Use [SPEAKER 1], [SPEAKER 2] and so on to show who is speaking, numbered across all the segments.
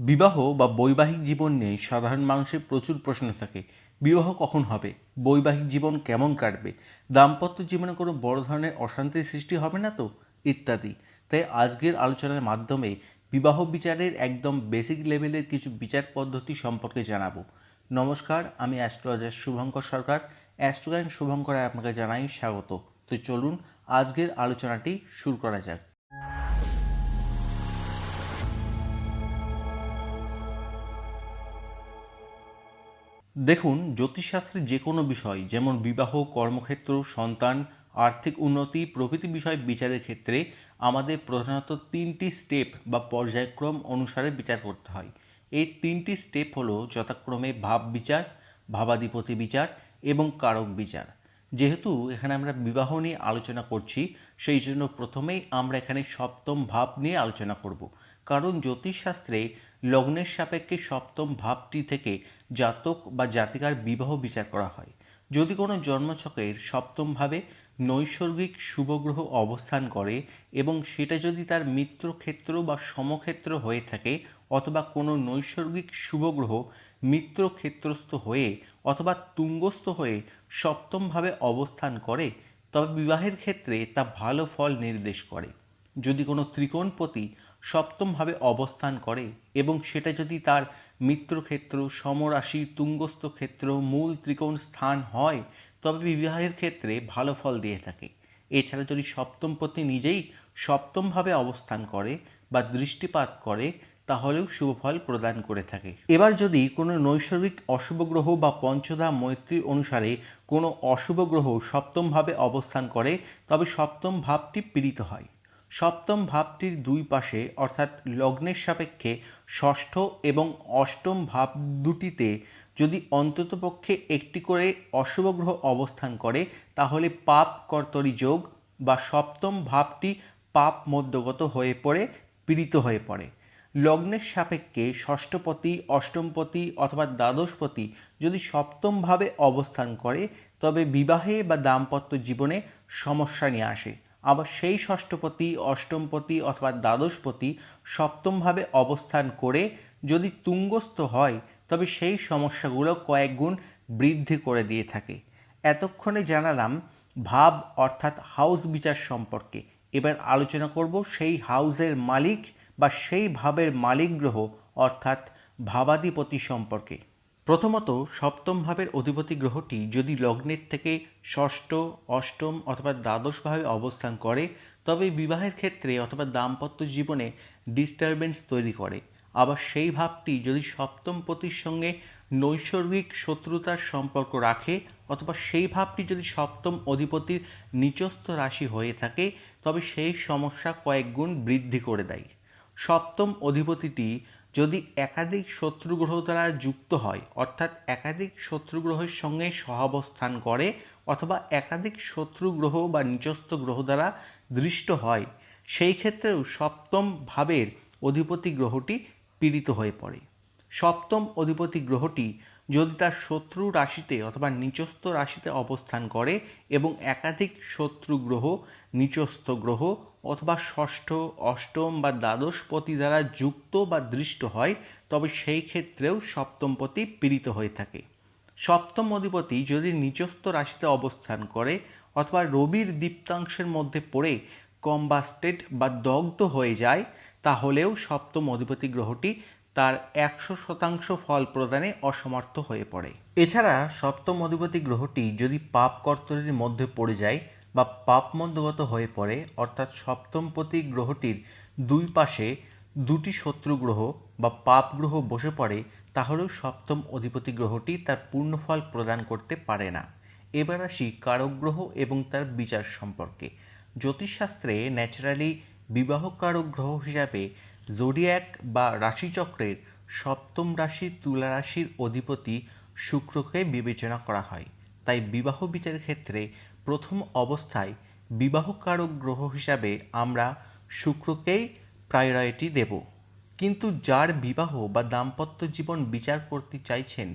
[SPEAKER 1] বিবাহ বা বৈবাহিক জীবন নিয়ে সাধারণ মানুষের প্রচুর প্রশ্ন থাকে। বিবাহ কখন হবে? বৈবাহিক জীবন কেমন কাটবে? দাম্পত্য জীবনে কোনো বড় ধরনের অশান্তির সৃষ্টি হবে না তো? ইত্যাদি। তাই আজকের আলোচনার মাধ্যমে বিবাহ বিচারের একদম বেসিক লেভেলের কিছু বিচার পদ্ধতি সম্পর্কে জানাব। নমস্কার, আমি অ্যাস্ট্রোলজার শুভঙ্কর সরকার। অ্যাস্ট্রোগাইন শুভঙ্কর আপনাকে জানাই স্বাগত। তো চলুন আজকের আলোচনাটি শুরু করা যাক। দেখুন, জ্যোতিষশাস্ত্রের যে কোনো বিষয়, যেমন বিবাহ, কর্মক্ষেত্র, সন্তান, আর্থিক উন্নতি, প্রভৃতি বিষয় বিচারের ক্ষেত্রে আমাদের প্রধানত তিনটি স্টেপ বা পর্যায়ক্রম অনুসারে বিচার করতে হয়। এই তিনটি স্টেপ হলো যথাক্রমে ভাব বিচার, ভাবাধিপতি বিচার এবং কারক বিচার। যেহেতু এখানে আমরা বিবাহ নিয়ে আলোচনা করছি, সেই জন্য প্রথমেই আমরা এখানে সপ্তম ভাব নিয়ে আলোচনা করব। কারণ জ্যোতিষশাস্ত্রে লগ্নের সাপেক্ষে সপ্তম ভাবটি থেকে জাতক বা জাতিকার বিবাহ বিচার করা হয়। যদি কোনো জন্মছকের সপ্তমভাবে নৈসর্গিক শুভগ্রহ অবস্থান করে এবং সেটা যদি তার মিত্রক্ষেত্র বা সমক্ষেত্র হয়ে থাকে অথবা কোনো নৈসর্গিক শুভগ্রহ মিত্রক্ষেত্রস্থ হয়ে অথবা তুঙ্গস্থ হয়ে সপ্তমভাবে অবস্থান করে, তবে বিবাহের ক্ষেত্রে তা ভালো ফল নির্দেশ করে। যদি কোনো ত্রিকোণপতি সপ্তমভাবে অবস্থান করে এবং সেটা যদি তার মিত্রক্ষেত্র, সমরাশি তুঙ্গস্থ ক্ষেত্র মূল ত্রিকোণ স্থান হয়, তবে বিবাহের ক্ষেত্রে ভালো ফল দিয়ে থাকে। এছাড়া যদি সপ্তমপতি নিজেই সপ্তমভাবে অবস্থান করে বা দৃষ্টিপাত করে, তাহলেও শুভ ফল প্রদান করে থাকে। এবার যদি কোনো নৈসর্গিক অশুভ গ্রহ বা পঞ্চদা মৈত্রী অনুসারে কোনো অশুভ গ্রহ সপ্তমভাবে অবস্থান করে, তবে সপ্তম ভাবটি পীড়িত হয়। সপ্তম ভাবটির দুই পাশে, অর্থাৎ লগ্নের সাপেক্ষে ষষ্ঠ এবং অষ্টম ভাব দুটিতে যদি অন্ততপক্ষে একটি করে অশুভ গ্রহ অবস্থান করে, তাহলে পাপ কর্তরি যোগ বা সপ্তম ভাবটি পাপ মধ্যগত হয়ে পড়ে, পীড়িত হয়ে পড়ে। লগ্নের সাপেক্ষে ষষ্ঠপতি, অষ্টমপতি অথবা দ্বাদশপতি যদি সপ্তমভাবে অবস্থান করে, তবে বিবাহে বা দাম্পত্য জীবনে সমস্যা নিয়ে আসে। আবার সেই ষষ্ঠপতি, অষ্টমপতি অথবা দ্বাদশপতি সপ্তমভাবে অবস্থান করে যদি তুঙ্গস্থ হয়, তবে সেই সমস্যাগুলো কয়েক গুণ বৃদ্ধি করে দিয়ে থাকে। এতক্ষণে জানালাম ভাব অর্থাৎ হাউস বিচার সম্পর্কে। এবার আলোচনা করব সেই হাউসের মালিক বা সেই ভাবের মালিক গ্রহ অর্থাৎ ভাবাধিপতি সম্পর্কে। প্রথমত, সপ্তম ভাবের অধিপতি গ্রহটি যদি লগ্নের থেকে ষষ্ঠ, অষ্টম অথবা দ্বাদশভাবে অবস্থান করে, তবে বিবাহের ক্ষেত্রে অথবা দাম্পত্য জীবনে ডিস্টারবেন্স তৈরি করে। আবার সেই ভাবটি যদি সপ্তম পতির সঙ্গে নৈসর্গিক শত্রুতার সম্পর্ক রাখে, অথবা সেই ভাবটি যদি সপ্তম অধিপতির নিচস্থ রাশি হয়ে থাকে, তবে সেই সমস্যা কয়েক গুণ বৃদ্ধি করে দেয়। সপ্তম অধিপতিটি যদি একাধিক শত্রু গ্রহ দ্বারা যুক্ত হয়, অর্থাৎ একাধিক শত্রু গ্রহের সঙ্গে সহাবস্থান করে অথবা একাধিক শত্রু গ্রহ বা নিচস্থ গ্রহ দ্বারা দৃষ্ট হয়, সেই ক্ষেত্রেও সপ্তম ভাবের অধিপতি গ্রহটি পীড়িত হয়ে পড়ে। সপ্তম অধিপতি গ্রহটি যদি তার শত্রু রাশিতে অথবা নিচস্থ রাশিতে অবস্থান করে এবং একাধিক শত্রু গ্রহ নিচস্থ গ্রহ অথবা ষষ্ঠ, অষ্টম বা দ্বাদশ পতি দ্বারা যুক্ত বা দৃষ্ট হয়, তবে সেই ক্ষেত্রেও সপ্তম পতি পীড়িত হয়ে থাকে। সপ্তম অধিপতি যদি নিচস্থ রাশিতে অবস্থান করে অথবা রবির দীপ্তাংশের মধ্যে পড়ে কম্বাস্টেড বা দগ্ধ হয়ে যায়, তাহলেও সপ্তম অধিপতি গ্রহটি তার একশো শতাংশ ফল প্রদানে অসমর্থ হয়ে পড়ে। এছাড়া সপ্তম অধিপতি গ্রহটি যদি পাপ কর্তরীর মধ্যে পড়ে যায় বা পাপ মন্দগত হয়ে পড়ে, অর্থাৎ সপ্তম সপ্তমপতি গ্রহটির দুই পাশে দুটি শত্রু গ্রহ বা পাপ গ্রহ বসে পড়ে, তাহলেও সপ্তম অধিপতি গ্রহটি তার পূর্ণ ফল প্রদান করতে পারে না। এবার আসি কারক গ্রহ এবং তার বিচার সম্পর্কে। জ্যোতিষশাস্ত্রে ন্যাচারালি বিবাহ কারক গ্রহ হিসাবে জোডিয়াক বা রাশিচক্রের সপ্তম রাশি তুলা রাশির অধিপতি শুক্রকে বিবেচনা করা হয়। তাই বিবাহ বিচারের ক্ষেত্রে প্রথম অবস্থায় বিবাহকারক গ্রহ হিসাবে আমরা শুক্রকেই প্রায়োরিটি দেব। কিন্তু যার বিবাহ বা দাম্পত্য জীবন বিচার করতে চাইছেন,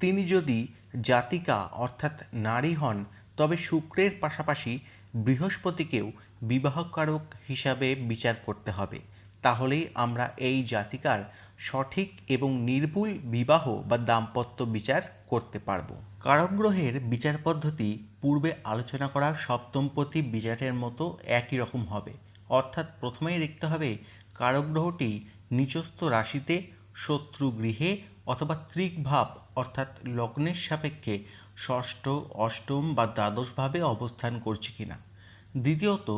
[SPEAKER 1] তিনি যদি জাতিকা অর্থাৎ নারী হন, তবে শুক্রের পাশাপাশি বৃহস্পতিকেও বিবাহকারক হিসাবে বিচার করতে হবে। তাহলেই আমরা এই জাতিকার সঠিক এবং নির্ভুল বিবাহ বা দাম্পত্য বিচার করতে পারব। কারকগ্রহের বিচার পদ্ধতি পূর্বে আলোচনা করা সপ্তমপতি বিচারের মতো একই রকম হবে। অর্থাৎ প্রথমেই দেখতে হবে কারকগ্রহটি নিচস্থ রাশিতে শত্রু গৃহে অথবা ত্রিক ভাব অর্থাৎ লগ্নের সাপেক্ষে ষষ্ঠ, অষ্টম বা দ্বাদশভাবে অবস্থান করছে কিনা। দ্বিতীয়ত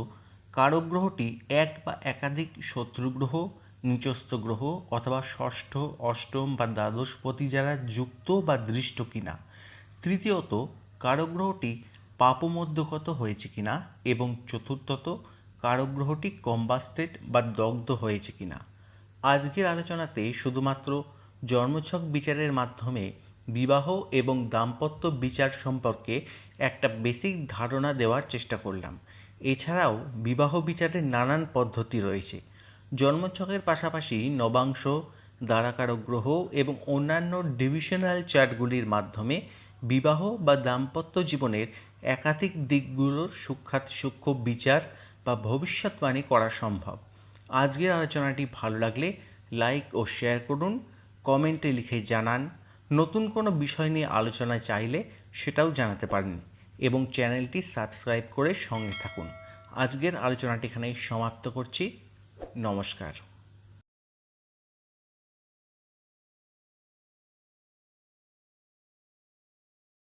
[SPEAKER 1] কারক গ্রহটি এক বা একাধিক শত্রুগ্রহ নিচস্থ গ্রহ অথবা ষষ্ঠ, অষ্টম বা দ্বাদশপতি যারা যুক্ত বা দৃষ্ট কিনা। তৃতীয়ত, কারগ্রহটি পাপমধ্যগত হয়েছে কিনা এবং চতুর্থত, কারগ্রহটি কম্বাস্টেড বা দগ্ধ হয়েছে কিনা। আজকের আলোচনাতে শুধুমাত্র জন্মছক বিচারের মাধ্যমে বিবাহ এবং দাম্পত্য বিচার সম্পর্কে একটা বেসিক ধারণা দেওয়ার চেষ্টা করলাম। এছাড়াও বিবাহ বিচারের নানান পদ্ধতি রয়েছে। জন্মছকের পাশাপাশি নবাংশ দ্বারাকারক গ্রহ এবং অন্যান্য ডিভিশনাল চার্টগুলির মাধ্যমে বিবাহ বা দাম্পত্য জীবনের একাধিক দিকগুলোর সূক্ষাত সূক্ষ্ম বিচার বা ভবিষ্যৎবাণী করা সম্ভব। আজকের আলোচনাটি ভালো লাগলে লাইক ও শেয়ার করুন, কমেন্টে লিখে জানান। নতুন কোনো বিষয় নিয়ে আলোচনা চাইলে সেটাও জানাতে পারেন এবং চ্যানেলটি সাবস্ক্রাইব করে সঙ্গে থাকুন। আজকের আলোচনাটি এখানেই সমাপ্ত করছি। নমস্কার।